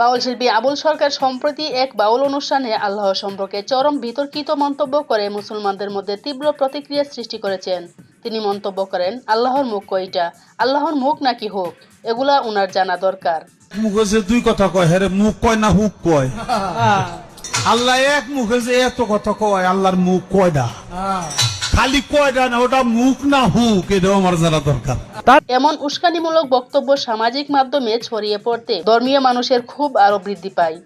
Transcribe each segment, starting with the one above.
বাউল শিল্পী আবুল সরকার সম্প্রতি এক বাউল অনুষ্ঠানে আল্লাহ সম্পর্কে চরম বিতর্কিত মন্তব্য করে মুসলমানদের মধ্যে তীব্র প্রতিক্রিয়া সৃষ্টি করেছেন। তিনি মন্তব্য করেন আল্লাহর মুখ কইটা আল্লাহর মুখ নাকি হোক? এগুলা উনার জানা দরকার। মুখে যে দুই কথা কয় হ্যাঁ মুখ কয় না হুক কয়? আল্লাহ এক মুখে যে এত কথা কয় আল্লাহর মুখ কয়টা খালি কয়টা না ওটা মুখ না হুক এটাও আমার জানা দরকার। এমন উস্কানিমূলক বক্তব্য সামাজিক মাধ্যমে ছড়িয়ে পড়তে ধর্মীয় মানুষের খুব আরও বৃদ্ধি পায়।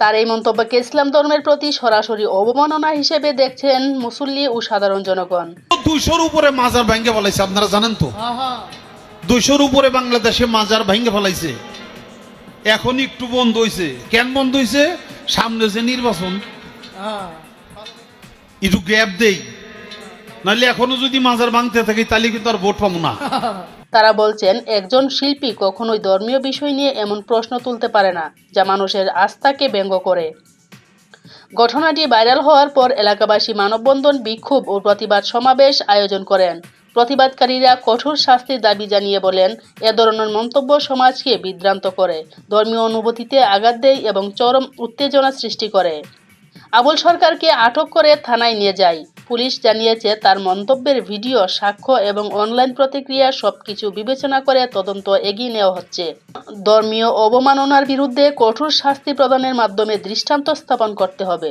তার এই মন্তব্যকে ইসলাম ধর্মের প্রতি সরাসরি অবমাননা হিসেবে দেখছেন মুসল্লি ও সাধারণ জনগণ। দুইশোর উপরে মাজার ভেঙে ফেলাইছে আপনারা জানেন তো? দুইশোর উপরে বাংলাদেশে মাজার ভেঙে ফেলাইছে। এখন একটু বন্ধ হয়েছে কেন বন্ধ হয়েছে সামনে যে নির্বাচন একটু গ্যাপ দেই। নাহলে এখনও যদি মাজার ভাঙতে থাকি, তাহলে কিন্তু আর ভোট পাবো না। তারা বলছেন, একজন শিল্পী কখনোই ধর্মীয় বিষয় নিয়ে এমন প্রশ্ন তুলতে পারে না, যা মানুষের আস্থাকে ব্যঙ্গ করে। ঘটনাটি ভাইরাল হওয়ার পর এলাকাবাসী মানববন্ধন বিক্ষোভ ও প্রতিবাদ সমাবেশ আয়োজন করেন। প্রতিবাদকারীরা কঠোর শাস্তির দাবি জানিয়ে বলেন, এ ধরনের মন্তব্য সমাজকে বিভ্রান্ত করে, ধর্মীয় অনুভূতিতে আঘাত দেয় এবং চরম উত্তেজনা সৃষ্টি করে। আবুল সরকারকে আটক করে থানায় নিয়ে যায়। পুলিশ জানিয়েছে, তার মন্তব্যের ভিডিও, সাক্ষ্য এবং অনলাইন প্রতিক্রিয়া সবকিছু বিবেচনা করে তদন্ত এগিয়ে নেওয়া হচ্ছে। ধর্মীয় অবমাননার বিরুদ্ধে কঠোর শাস্তি প্রদানের মাধ্যমে দৃষ্টান্ত স্থাপন করতে হবে।